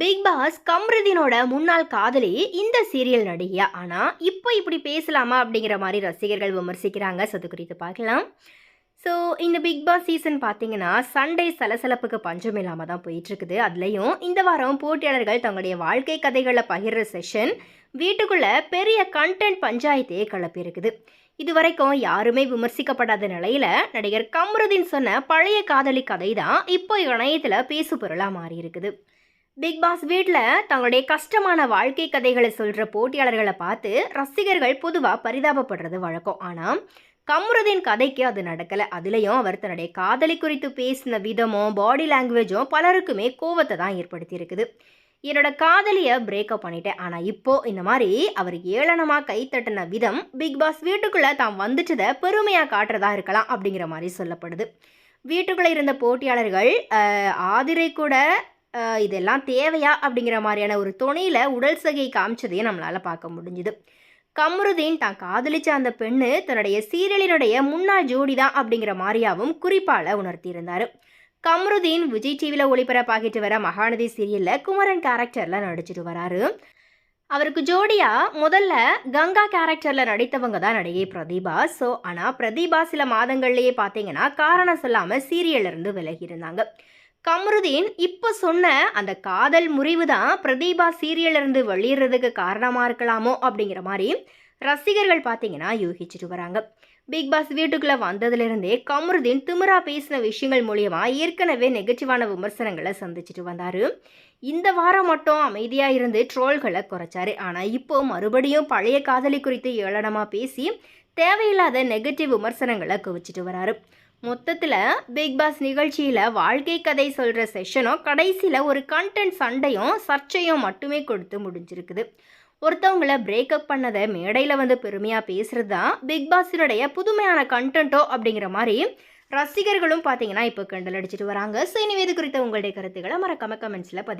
Big pass கம்ருதீனோட முன்னாள் காதலி இந்த சீரியல் நடிகையா? ஆனால் இப்போ இப்படி பேசலாமா அப்படிங்கிற மாதிரி ரசிகர்கள் விமர்சிக்கிறாங்க. ஸோ அது குறித்து பார்க்கலாம். ஸோ இந்த பிக் பாஸ் சீசன் பார்த்தீங்கன்னா சண்டே சலசலப்புக்கு பஞ்சம் இல்லாமல் தான் போயிட்டுருக்குது. அதுலேயும் இந்த வாரம் போட்டியாளர்கள் தங்களுடைய வாழ்க்கை கதைகளை பகிர்ற செஷன் வீட்டுக்குள்ளே பெரிய கண்டென்ட் பஞ்சாயத்தே கிளப்பியிருக்குது. இது வரைக்கும் யாருமே விமர்சிக்கப்படாத நிலையில் நடிகர் கம்ருதீன் சொன்ன பழைய காதலி கதை தான் இப்போ இணையத்தில் பேசு பொருளாக மாறி இருக்குது பிக் பாஸ் வீட்டில் தங்களுடைய கஷ்டமான வாழ்க்கை கதைகளை சொல்கிற போட்டியாளர்களை பார்த்து ரசிகர்கள் பொதுவாக பரிதாபப்படுறது வழக்கம். ஆனால் கம்ருதீன் கதைக்கு அது நடக்கலை. அதுலேயும் அவர் தன்னுடைய காதலி குறித்து பேசின விதமும் பாடி லாங்குவேஜும் பலருக்குமே கோவத்தை தான் ஏற்படுத்தியிருக்குது. என்னோட காதலியை பிரேக்கப் பண்ணிட்டேன். ஆனால் இப்போ இந்த மாதிரி அவர் ஏளனமாக கை தட்டின விதம் பிக் பாஸ் வீட்டுக்குள்ளே தான் வந்துட்டதை பெருமையாக காட்டுறதா இருக்கலாம் அப்படிங்கிற மாதிரி சொல்லப்படுது. வீட்டுக்குள்ளே இருந்த போட்டியாளர்கள் ஆதிரை கூட இதெல்லாம் தேவையா அப்படிங்கிற மாதிரியான ஒரு துணையில் உடல் சகை காமிச்சதையும் நம்மளால் பார்க்க முடிஞ்சுது. கம்ருதீன் தான் காதலிச்ச அந்த பெண்ணு தன்னுடைய சீரியலினுடைய முன்னாள் ஜோடி தான் அப்படிங்கிற மாதிரியாவும் குறிப்பால் உணர்த்தியிருந்தார். கம்ருதீன் விஜய் டிவியில் ஒளிபரப்பாகிட்டு வர மகாநதி சீரியலில் குமரன் கேரக்டரில் நடிச்சிட்டு வராரு. அவருக்கு ஜோடியாக முதல்ல கங்கா கேரக்டரில் நடித்தவங்க தான் நடிகை பிரதீபா. ஸோ ஆனால் பிரதீபா சில மாதங்கள்லேயே பார்த்தீங்கன்னா காரணம் சொல்லாமல் சீரியல்ல இருந்து விலகி இருந்தாங்க. கமருதீன் இப்போ சொன்ன அந்த காதல் முறிவு தான் பிரதீபா சீரியலிருந்து வெளியிடுறதுக்கு காரணமாக இருக்கலாமோ அப்படிங்கிற மாதிரி ரசிகர்கள் பார்த்தீங்கன்னா யூகிச்சிட்டு வராங்க. பிக் பாஸ் வீட்டுக்குள்ளே வந்ததுலேருந்தே கமருதீன் திமிரா பேசின விஷயங்கள் மூலியமாக ஏற்கனவே நெகட்டிவான விமர்சனங்களை சந்திச்சுட்டு வந்தார். இந்த வாரம் மட்டும் அமைதியாக இருந்து ட்ரோல்களை குறைச்சாரு. ஆனால் இப்போ மறுபடியும் பழைய காதலி குறித்து ஏளனமாக பேசி தேவையில்லாத நெகட்டிவ் விமர்சனங்களை குவிச்சிட்டு வராரு. மொத்தத்தில் பிக் பாஸ் நிகழ்ச்சியில் வாழ்க்கை கதை சொல்கிற செஷனும் கடைசியில் ஒரு கண்டென்ட் சண்டையும் சர்ச்சையும் மட்டுமே கொடுத்து முடிஞ்சிருக்குது. ஒருத்தவங்கள பிரேக்கப் பண்ணதை மேடையில் வந்து பெருமையாக பேசுகிறது தான் பிக் பாஸினுடைய புதுமையான கண்டென்ட்டோ அப்படிங்கிற மாதிரி ரசிகர்களும் பார்த்தீங்கன்னா இப்போ கண்டல் அடிச்சிட்டு வராங்க. ஸோ இனிமே இது குறித்த உங்களுடைய கருத்துக்களை மறக்காம கமெண்ட்ஸில் பதிவு